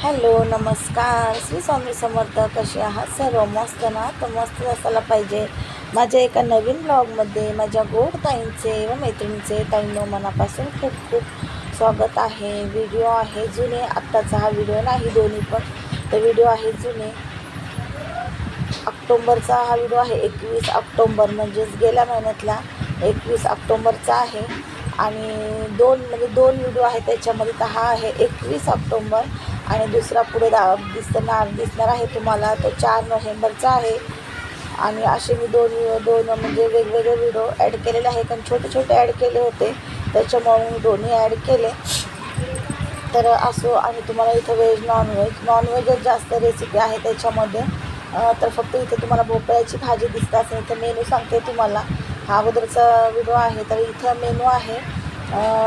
Hello नमस्कार. श्री स्वामी समर्थ कसे आहात? सर्व मस्त ना? तर मस्त असायला पाहिजे. माझ्या एका नवीन ब्लॉगमध्ये माझ्या गोड ताईंचे व मैत्रिणींचे ताईंनो मनापासून खूप खूप स्वागत आहे. व्हिडिओ आहे जुने. आत्ताचा हा व्हिडिओ नाही दोन्ही पण. तर व्हिडिओ आहे जुने. ऑक्टोंबरचा हा व्हिडिओ आहे. एकवीस ऑक्टोंबर म्हणजेच गेल्या महिन्यातला एकवीस ऑक्टोंबरचा आहे. आणि दोन म्हणजे दोन व्हिडिओ आहे त्याच्यामध्ये. तर हा आहे एकवीस ऑक्टोंबर. आणि दुसरा पुढे दा दिसणार दिसणार आहे तुम्हाला. तो चार नोव्हेंबरचा आहे. आणि असे मी दोन दोन म्हणजे वेगवेगळे व्हिडिओ ॲड केलेले आहे कारण छोटे छोटे ॲड केले होते. त्याच्यामुळे मी दोन्ही ॲड केले. तर असो आणि तुम्हाला इथं व्हेज नॉनव्हेज नॉनव्हेजच जास्त रेसिपी आहे त्याच्यामध्ये. तर फक्त इथे तुम्हाला भोपळ्याची भाजी दिसत असेल. इथं मेनू सांगते तुम्हाला. हा अगोदरचा व्हिडिओ आहे. तर इथं मेनू आहे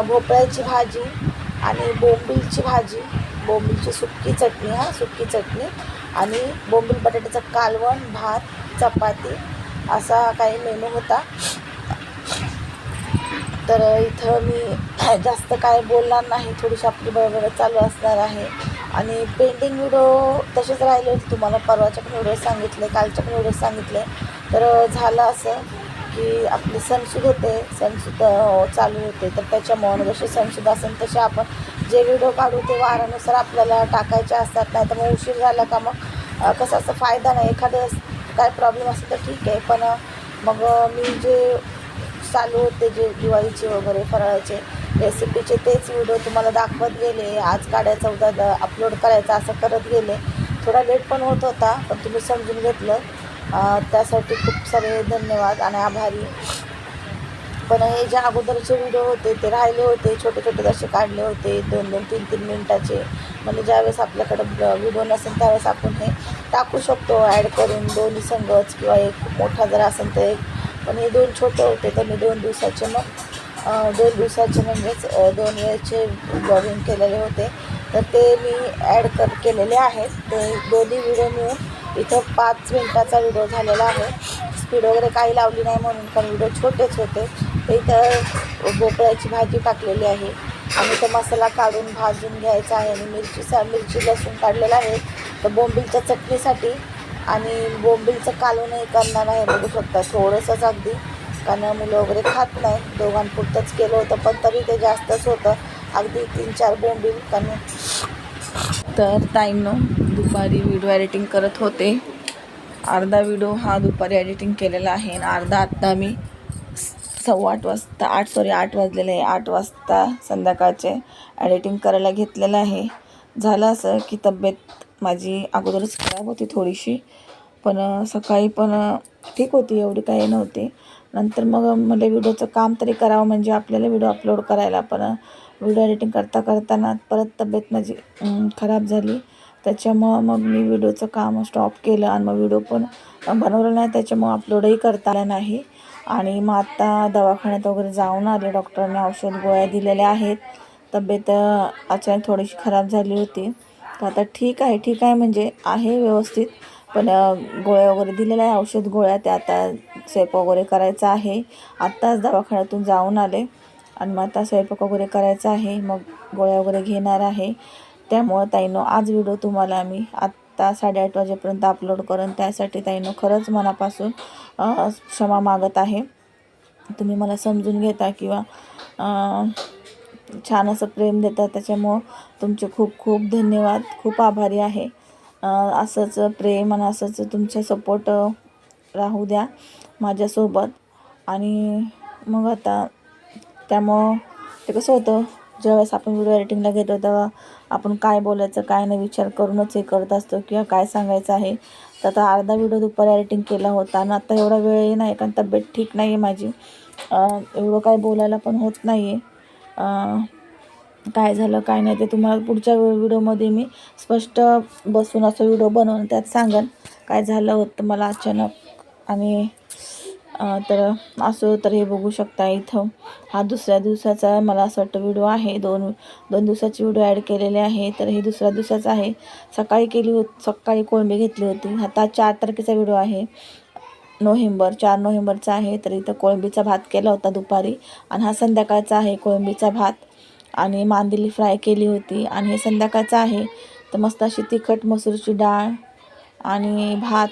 भोपळ्याची भाजी आणि बोंबिलची भाजी. बोंबीलची सुकी चटणी हा सुकी चटणी आणि बोंबील बटाट्याचं कालवण भात चपाती असा काही मेनू होता. तर इथं मी जास्त काय बोलणार नाही थोडीशी आपली बरोबर चालू असणार आहे. आणि पेंडिंग व्हिडिओ तसेच राहिले होते तुम्हाला परवाच्या पण व्हिडिओ सांगितले कालच्या पण व्हिडिओ सांगितले. तर झालं असं की आपले सणसूद होते सणसूद चालू होते. तर त्याच्यामुळं जसे सणसूद असेल तसे आपण जे व्हिडिओ काढू ते वारानुसार आपल्याला टाकायचे असतात. नाही तर मग उशीर झाला का मग कसं असं फायदा नाही. एखादं काय प्रॉब्लेम असेल तर ठीक आहे. पण मग मी जे चालू होते जे दिवाळीचे वगैरे फराळाचे रेसिपीचे तेच व्हिडिओ तुम्हाला दाखवत गेले. आज काढायचा उद्या अपलोड करायचा असं करत गेले. थोडा लेट पण होत होता पण तुम्ही समजून घेतलं. त्यासाठी खूप सारे धन्यवाद आणि आभारी. पण हे जे अगोदरचे व्हिडिओ होते ते राहिले होते छोटे छोटे जसे काढले होते दोन दोन तीन तीन मिनटाचे. म्हणजे ज्यावेळेस आपल्याकडं व्हिडिओ नसेल त्यावेळेस आपण हे टाकू शकतो ॲड करून दोन्ही संघच किंवा एक मोठा जर असेल तर एक. पण हे दोन छोटे होते तर मी दोन दिवसाचे मग दोन दिवसाचे म्हणजेच दोन वेळचे ब्लॉगिंग केलेले होते. तर ते मी ॲड कर केलेले आहेत. ते दोन्ही व्हिडिओ मिळून इथं पाच मिनटाचा व्हिडिओ झालेला आहे. स्पीड वगैरे काही लावली नाही म्हणून कारण व्हिडिओ छोटेच होते. इथं भोपळ्याची भाजी टाकलेली आहे. आणि तो मसाला काढून भाजून घ्यायचा आहे आणि मिरचीचा मिरची लसूण काढलेला आहे. तर बोंबिलच्या चटणीसाठी आणि बोंबिलचं कालवणही करणार आहे बघू शकता. थोडंसंच अगदी. कारण मुलं वगैरे खात नाही. दोघांपुरतंच केलं होतं पण तरी ते जास्तच होतं. अगदी तीन चार बोंबील कारण तर ताईंनो दुपारी व्हिडिओ एडिटिंग करत होते. अर्धा व्हिडिओ हा दुपारी एडिटिंग केलेला आहे आणि अर्धा आत्ता मी सव्वा आठ वाजता आठ सॉरी आठ वाजलेले आहे. आठ वाजता संध्याकाळचे एडिटिंग करायला घेतलेलं आहे. झालं असं की तब्येत माझी अगोदरच खराब होती थोडीशी. पण सकाळी पण ठीक होती एवढी काही नव्हती. नंतर मग मला व्हिडिओचं काम तरी करावं म्हणजे आपल्याला व्हिडिओ अपलोड करायला पण व्हिडिओ एडिटिंग करता करताना परत तब्येत माझी खराब झाली. त्याच्यामुळं मग मी व्हिडिओचं काम स्टॉप केलं आणि मग व्हिडिओ पण बनवलं नाही त्याच्यामुळं अपलोडही करता आला नाही. आणि मग आत्ता दवाखान्यात वगैरे जाऊन आले. डॉक्टरांनी औषध गोळ्या दिलेल्या आहेत. तब्येत अचानक थोडीशी खराब झाली होती. तर आता ठीक आहे ठीक आहे म्हणजे आहे व्यवस्थित. पण गोळ्या वगैरे दिलेल्या आहे औषध गोळ्या त्या आता स्वयंपाक वगैरे करायचा आहे. आत्ताच दवाखान्यातून जाऊन आले. आणि मग आता स्वयंपाक वगैरे करायचा आहे. मग गोळ्या वगैरे घेणार आहे. त्यामुळं ताईनो आज व्हिडिओ तुम्हाला आम्ही आत आत्ता साडेआठ वाजेपर्यंत अपलोड करेन. त्यासाठी ताईनं खरंच मनापासून क्षमा मागत आहे. तुम्ही मला समजून घेता किंवा छान असं प्रेम देता त्याच्यामुळं तुमचे खूप खूप धन्यवाद. खूप आभारी आहे. असंच प्रेम आणि असंच तुमचा सपोर्ट राहू द्या माझ्यासोबत. आणि मग आता त्यामुळं ते कसं होतं? ज्यावेळेस आपण व्हिडिओ एडिटिंगला घेतो तेव्हा आपण काय बोलायचं काय नाही विचार करूनच हे करत असतो किंवा काय सांगायचं आहे. तर आता अर्धा व्हिडिओ दुपारी एडिटिंग केला होता आणि आता एवढा वेळही नाही कारण तब्येत ठीक नाही आहे माझी एवढं काय बोलायला पण होत नाही आहे काय झालं काय नाही ते तुम्हाला पुढच्या व्हिडिओमध्ये मी स्पष्ट बसून असं व्हिडिओ बनवून त्यात सांगेन. काय झालं होतं मला अचानक आणि तर असं तर हे बघू शकता इथं. हा दुसऱ्या दिवसाचा मला असं वाटतं व्हिडिओ आहे. दोन दोन दिवसाची व्हिडिओ ॲड केलेले आहे. तर हे दुसऱ्या दिवसाचा आहे. सकाळी केली होती सकाळी कोळंबी घेतली होती. आता चार तारखेचा व्हिडिओ आहे. नोव्हेंबर चार नोव्हेंबरचा आहे. तर इथं कोळंबीचा भात केला होता दुपारी. आणि हा संध्याकाळचा आहे कोळंबीचा भात. आणि मांदिली फ्राय केली होती. आणि हे संध्याकाळचं आहे. तर मस्त अशी तिखट मसूरची डाळ आणि भात.